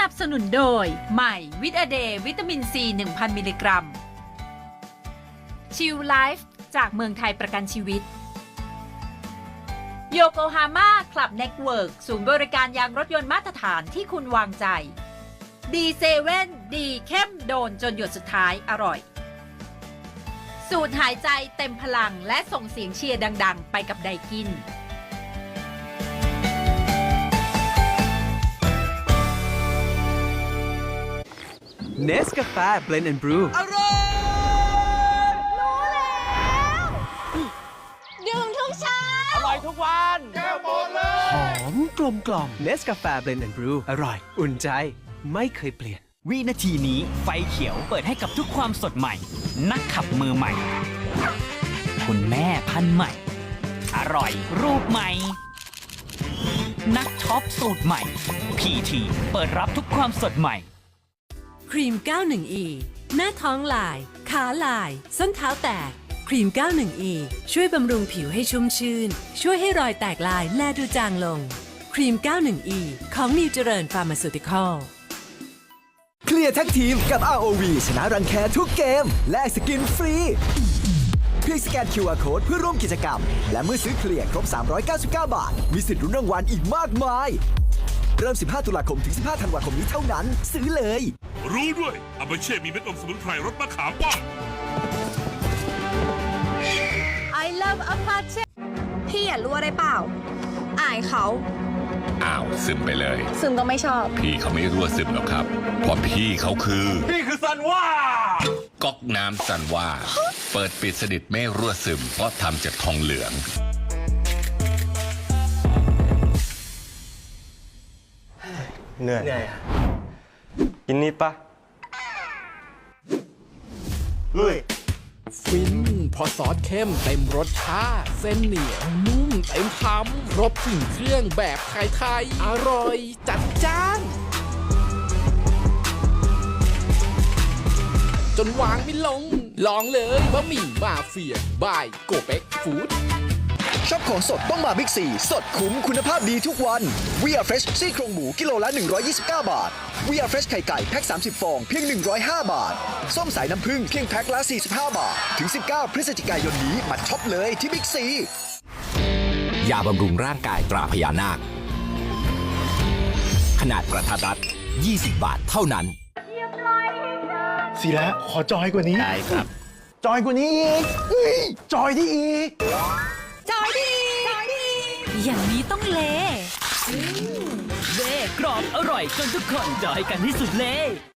นับสนุนโดย ใหม่วิตาเดย์วิตามินซี 1000 มิลลิกรัม ชิลไลฟ์จากเมืองไทยประกันชีวิตโยโกฮาม่าคลับเน็ตเวิร์กศูนย์บริการยางรถยนต์มาตรฐานที่คุณวางใจ ดีเซเว่นดีเข้มโดนจนหยดสุดท้ายอร่อย สูตรหายใจเต็มพลังและส่งเสียงเชียร์ดัง ๆ ไปกับไดกิน เนสกาแฟเบลนด์แอนด์บรูดื่มทุกเช้าอร่อยทุกวันแก้วหมดเลยหอมกลมกล่อมเนสกาแฟเบลนด์แอนด์บรูอร่อย อุ่นใจไม่เคยเปลี่ยน วินาทีนี้ไฟเขียวเปิดให้กับทุกความสดใหม่ นักขับมือใหม่ คุณแม่พันธุ์ใหม่ อร่อยรูปใหม่ นักช็อปสูตรใหม่ PT เปิดรับทุกความสดใหม่ ครีม 91E หน้าท้องลาย ขาลาย ส้นเท้าแตก ครีม 91E ช่วยบำรุงผิวให้ชุ่มชื่น ช่วยให้รอยแตกลายแลดูจางลง ครีม 91E ของนิวเจริญฟาร์มาซูติคอลเคลียร์แท็กทีมกับ ROV ชนะรังแคทุกเกม แลกสกินฟรีเพียงสแกน QR Code เพื่อร่วมกิจกรรม และเมื่อซื้อเคลียร์ครบ 399 บาท มีสิทธิ์รุ้นรางวัลอีกมากมาย เริ่ม 15 ตุลาคม ถึง 15 ธันวาคมนี้เท่านั้น ซื้อเลย รู้ด้วยอาบาเช่มีเม็ดอมสมุนไพรรสมะขามป้อม I love Apache พี่อย่ารู้อะไรเปล่า อายเขา อ้าว ซึมไปเลย ซึมก็ไม่ชอบ พี่เขาไม่รั่วซึมหรอกครับ เพราะพี่เขาคือ พี่คือซันว่า ก๊อกน้ำซันว่า เปิดปิดสนิทไม่รั่วซึม เพราะทำจากทองเหลือง เหนื่อย กินนี่ปะลุยฟินพอซอสเข้มเต็มรสชาติเส้นเหนียวนุ่มเต็มคำครบถึงเครื่องแบบไทยๆอร่อย จัดจ้าน จนวางไม่ลง ลองเลยบะหมี่มาเฟียบายโกเป็กฟู้ด ชอบของสดต้องมาบิ๊กซีสดคุ้มคุณภาพดีทุกวัน We are fresh ซี่โครงหมูกิโลละ 129 บาท We are fresh ไข่ไก่แพ็ค 30 ฟอง เพียง 105 บาท ส้มสายน้ำผึ้งเพียงแพ็คละ 45 บาท ถึง 19 พฤศจิกายนนี้มาช็อปเลยที่บิ๊กซียาบำรุงร่างกายตราพญานาค ขนาดกระทัดรัด 20 บาทเท่านั้นสีแล้วขอจอยกว่านี้ ได้ครับ จอยกว่านี้อีกเฮ้ยจอยที่อีก จอยดีจอยดี อย่างนี้ต้องเลเล่กรอบอร่อยจนทุกคนจอยกันที่สุดเลย